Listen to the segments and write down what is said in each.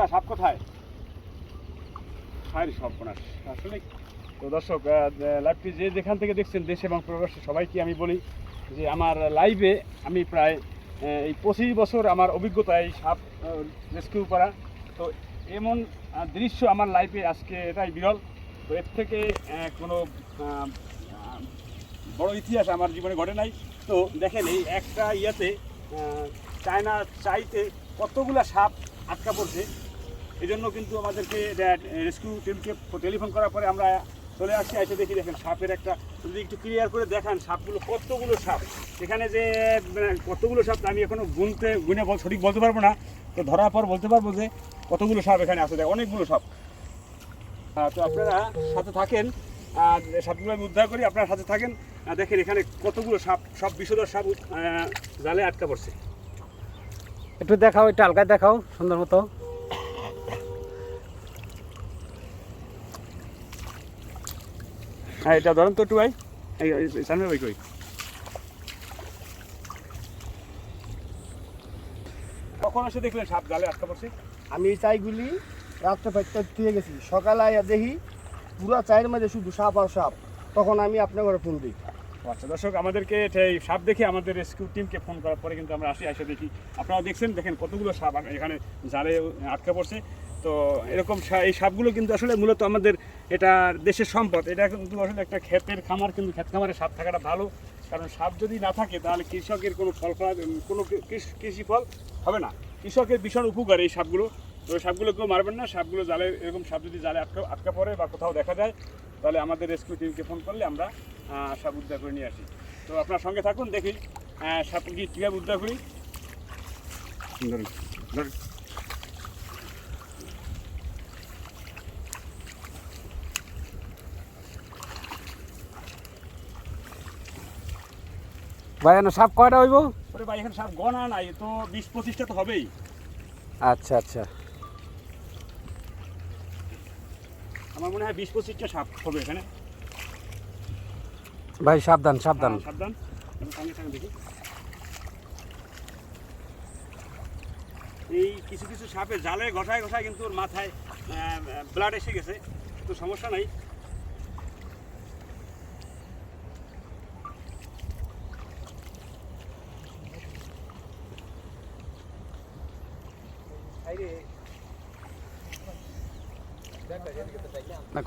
কোথায় সাপ কোথায়? তো দর্শক লাইভটি যে যেখান থেকে দেখছেন, দেশ এবং প্রবাসী, সবাইকে আমি বলি যে আমার লাইভে আমি প্রায় এই পঁচিশ বছর আমার অভিজ্ঞতা এই সাপ রেস্কিউ করা। তো এমন দৃশ্য আমার লাইফে আজকে এটাই বিরল। তো এর থেকে কোনো বড় ইতিহাস আমার জীবনে ঘটে নাই। তো দেখেন, এই একটা ইয়েতে চায়না চাইতে কতগুলা সাপ আটকা পড়ছে। এই জন্য কিন্তু আমাদেরকে রেস্কিউ টিমকে টেলিফোন করার পরে আমরা চলে আসছি। এসে দেখি দেখেন সাপের একটা যদি একটু ক্লিয়ার করে দেখান সাপগুলো কতগুলো সাপ? এখানে যে মানে, কতগুলো সাপ আমি এখনও গুনতে গুনে সঠিক বলতে পারব না তো ধরার পর বলতে পারব যে কতগুলো সাপ এখানে আছে। দেখ অনেকগুলো সাপ। তো আপনারা সাথে থাকেন আর সাপগুলো আমি উদ্ধার করি আপনারা সাথে থাকেন। দেখেন এখানে কতগুলো সাপ সব বিষধর সাপ জালে আটকা পড়ছে। একটু দেখাও একটু হালকা দেখাও সুন্দর মতো। হ্যাঁ এটা ধরেন তো এই- সামনে ভাই কই? কখন এসে দেখলেন সাপ জালে আটকা পড়ছে? আমি এই চাইগুলি রাত্রে পাঁচটা দিয়ে গেছি। সকালে আইয়া দেখি পুরা চায়ের মাঝে শুধু সাপ আর সাপ। তখন আমি আপনার ঘরে ফোন দিই। আচ্ছা দর্শক আমাদেরকে এই সাপ দেখে আমাদের রেস্কিউ টিমকে ফোন করার পরে কিন্তু আমরা আসি এসে দেখি। আপনারা দেখছেন দেখেন কতগুলো সাপ এখানে জালে আটকা পড়ছে। তো এরকম এই সাপগুলো কিন্তু আসলে মূলত আমাদের এটা দেশের সম্পদ। এটা কিন্তু আসলে একটা ক্ষেতের খামার, কিন্তু ক্ষেত খামারে সাপ থাকাটা ভালো। কারণ সাপ যদি না থাকে, তাহলে কৃষকের কোনো ফল ফলা কোনো কৃষ- ফল হবে না। কৃষকের ভীষণ উপকার এই সাপগুলো। তো সাপগুলো কেউ মারবেন না। সাপগুলো জালে এরকম সাপ যদি জালে আটকা আটকা পড়ে বা কোথাও দেখা যায়, তাহলে আমাদের রেস্কিউ টিমকে ফোন করলে আমরা সাপ উদ্ধার করে নিয়ে আসি। তো আপনার সঙ্গে থাকুন, দেখি সাপ কি কীভাবে উদ্ধার করি। ধরুন ধরুন। ভাই এনে সাপ কয়টা হইব? ওরে ভাই এখানে সাপ গনা নাই তো বিশ পঁচিশটা তো হবেই। আচ্ছা আচ্ছা। আমার মনে হয় বিশ পঁচিশটা সাপ হবে এখানে। ভাই সাবধান সাবধান। হ্যাঁ, সাবধান। সঙ্গে সঙ্গে দেখি। এই কিছু কিছু সাপে জালে ঘষায় ঘষায় কিন্তু ওর মাথায় ব্লাড এসে গেছে তো সমস্যা নাই।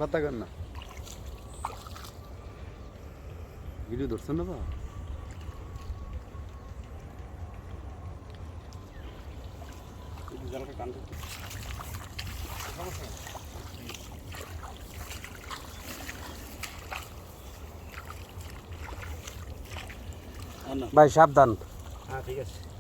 কথা কর না। ভিডিও ধরছেন না বা টান সমস্যা। ভাই সাবধান। হ্যাঁ ঠিক আছে।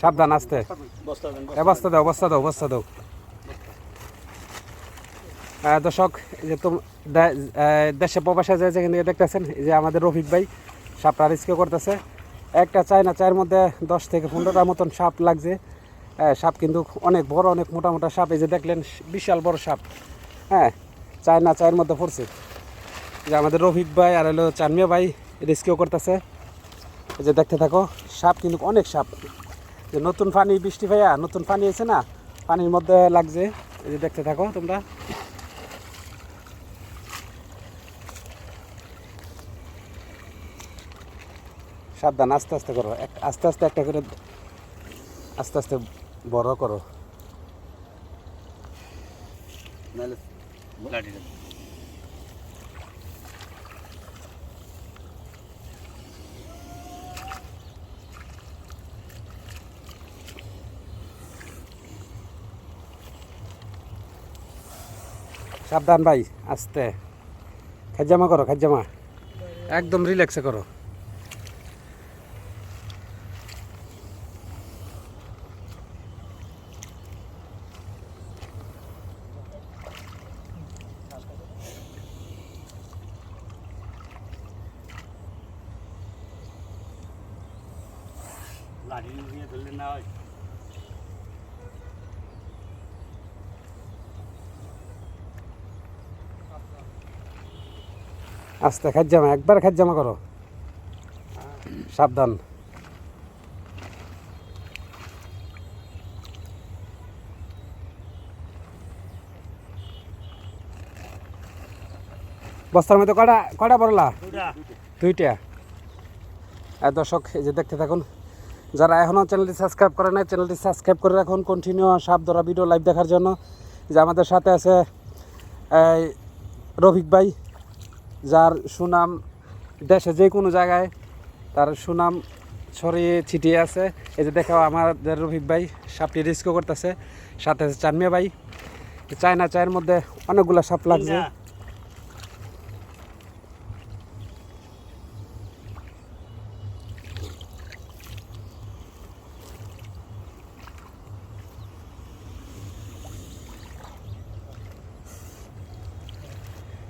সাবধান আসতে। অবস্থা দাও অবস্থা দাও, বস্তা দাও। দর্শক যে দেশে প্রবাসে যে যেখানে দেখতেছেন যে আমাদের রফিক ভাই সাপটা রিস্কে করতেছে। একটা চায়না চায়ের মধ্যে দশ থেকে পনেরোটার মতন সাপ লাগছে। সাপ কিন্তু অনেক বড়, অনেক মোটা মোটা সাপ। এই যে দেখলেন, বিশাল বড় সাপ। হ্যাঁ চায়না চায়ের মধ্যে পড়ছে। যে আমাদের রফিক ভাই আর হলো চানমিয়া ভাই রেস্কিউ করতেছে। এই যে দেখতে থাকো, সাপ কিন্তু অনেক সাপ। যে নতুন পানি, বৃষ্টি ভাইয়া, নতুন পানি আছে না পানির মধ্যে লাগছে। এই যে দেখতে থাকো তোমরা। সাবধান, আস্তে আস্তে করো। আস্তে আস্তে একটা করে, আস্তে আস্তে বড় করো। নাহলে সাবধান ভাই আস্তে। খাজ্জামা করো খাজ্জামা। একদম রিল্যাক্সে করো। লাঠি নিয়ে ধরলে না হয়। আস্তে খাজ জামা একবার খাজ জামা করো। সাবধান। বস্তার মধ্যে কটা কটা বড়লা দুইটা। আর দর্শক এই যে দেখতে থাকুন যারা এখনও চ্যানেলটি সাবস্ক্রাইব করে নাই চ্যানেলটি সাবস্ক্রাইব করে রাখুন কন্টিনিউ সাপ ধরা ভিডিও লাইভ দেখার জন্য। যে আমাদের সাথে আছে রফিক ভাই যার সুনাম দেশে যে কোনো জায়গায় তার সুনাম ছড়িয়ে ছিটিয়ে আছে। এই যে দেখাও আমাদের রফিক ভাই সাপটি রিস্কও করতেছে। সাথে আছে চানমিয়া ভাই। চায়না চায়ের মধ্যে অনেকগুলো সাপ লাগছে।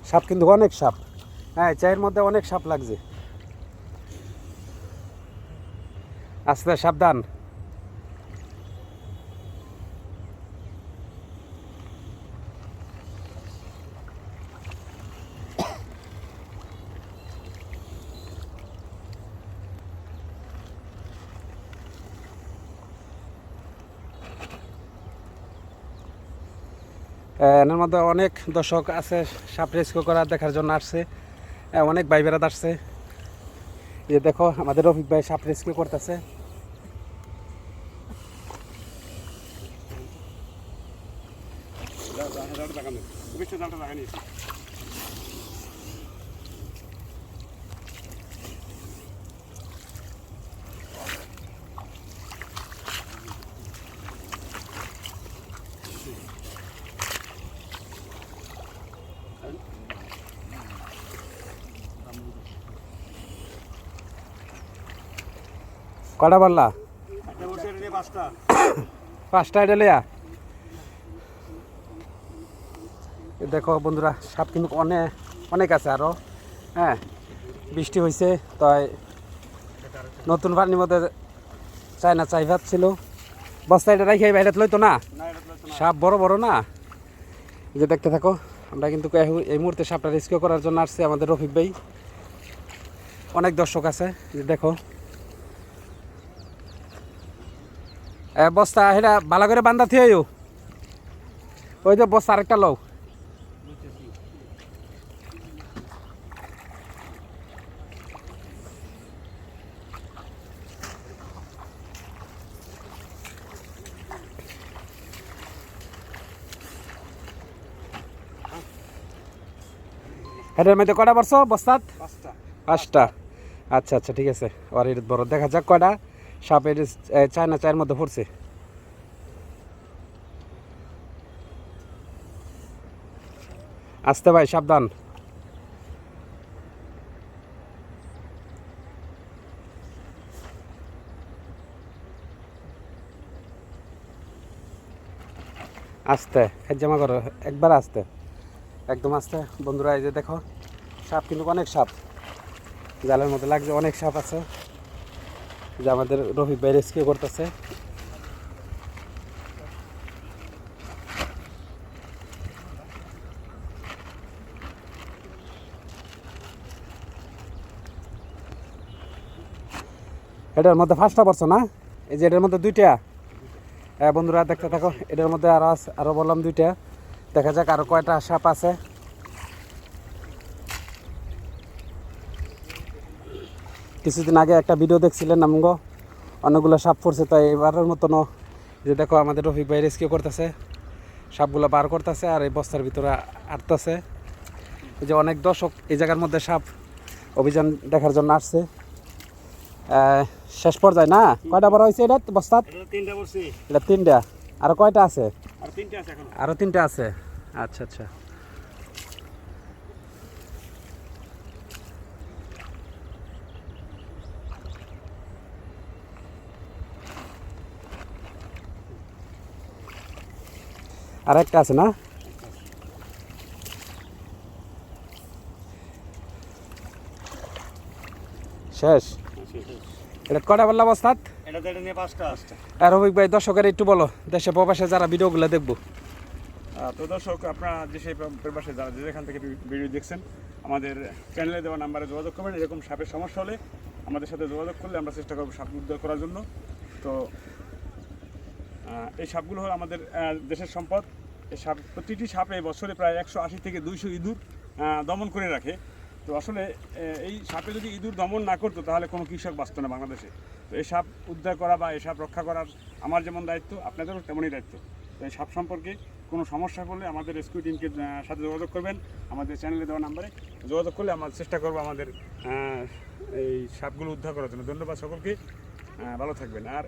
সাপ কিন্তু অনেক সাপ। হ্যাঁ চায়ের মধ্যে অনেক সাপ লাগছে। আস্তে, সাবধান। এর মধ্যে অনেক দর্শক আছে, সাপ রেস্কিউ করা দেখার জন্য আসছে। অনেক ভাই বেড়াত আসছে যে দেখো আমাদের রফিক ভাই সাপ রেস্কিউ করতেছে। কটা পারলা পাঁচটা এটা লিয়া দেখো বন্ধুরা সাপ কিন্তু অনেক অনেক আছে আরও। হ্যাঁ বৃষ্টি হয়েছে তাই নতুন পানির মধ্যে চায়না চাই ভাত ছিল বস্তা এটা রাখি বাইরে লইতো না। সাপ বড় বড় না? যে দেখতে থাকো আমরা কিন্তু এই মুহূর্তে সাপটা রেস্কিউ করার জন্য আসছে আমাদের রফিক ভাই। অনেক দর্শক আছে যে দেখো। বস্তা সেটা ভালো করে বান্ধা থিয়ে ওই যে বস্তা আরেকটা লও। হেটার মধ্যে কটা পারছ বস্তাত? পাঁচটা। আচ্ছা আচ্ছা ঠিক আছে। আর এর বড় দেখা যাক কয়টা। সাপের চায়না চায়ের মধ্যে পড়ছে। আসতে ভাই, সাবধান। আস্তে জামা করো, একবার আস্তে। একদম আস্তে। বন্ধুরা, এই যে দেখো, সাপ কিন্তু অনেক সাপ। জালের মধ্যে লাগছে, অনেক সাপ আছে। যে আমাদের রফিক ভাই রেস্কিউ করতেছে। এটার মধ্যে ফার্স্টটা পড়ছো না? এই যে এটার মধ্যে দুইটা। হ্যাঁ বন্ধুরা, দেখতে থাকো। এটার মধ্যে আরও আছে, আরও বললাম দুইটা। দেখা যাক আরও কয়টা সাপ আছে। কিছুদিন আগে একটা ভিডিও দেখছিলেন আমগো অনেকগুলো সাপ পড়ছে তাই এবারের মতনও যে দেখো আমাদের রফিক ভাই রেস্কিউ করতেছে সাপগুলো বার করতেছে আর এই বস্তার ভিতরে আটতেছে। এই যে অনেক দর্শক এই জায়গার মধ্যে সাপ অভিযান দেখার জন্য আসছে। শেষ পর্যায়ে না? কয়টা বড় হয়েছে এটা বস্তাত তিনটা করছি এটা তিনটা। আর কয়টা আছে? আর তিনটা আছে আরও তিনটা আছে। আচ্ছা আচ্ছা। আর একটা আছে না? শেষ? এটা কটা বললাম পাঁচটা আর রবিক ভাই দর্শকের একটু বলো দেশে প্রবাসে যারা ভিডিওগুলো দেখব। তো দর্শক আপনারা সেই প্রবাসে যারা যেখান থেকে ভিডিও দেখছেন আমাদের চ্যানেলে দেওয়া নাম্বারে যোগাযোগ করবেন। এরকম সাপের সমস্যা হলে আমাদের সাথে যোগাযোগ করলে আমরা চেষ্টা করব সাপ উদ্ধার করার জন্য। তো এই সাপগুলো হলো আমাদের দেশের সম্পদ। সাপ, প্রতিটি সাপে বছরে প্রায় একশো আশি থেকে দুইশো ইঁদুর দমন করে রাখে। তো আসলে এই সাপে যদি ইঁদুর দমন না করতো, তাহলে কোনো কৃষক বাঁচত না বাংলাদেশে। তো এই সাপ উদ্ধার করা বা এই সাপ রক্ষা করার আমার যেমন দায়িত্ব, আপনাদেরও তেমনই দায়িত্ব। তো এই সাপ সম্পর্কে কোনো সমস্যা করলে আমাদের রেস্কিউ টিমকে সাথে যোগাযোগ করবেন। আমাদের চ্যানেলে দেওয়া নাম্বারে যোগাযোগ করলে আমরা চেষ্টা করব আমাদের এই সাপগুলো উদ্ধার করার জন্য। ধন্যবাদ সকলকে। ভালো থাকবেন। আর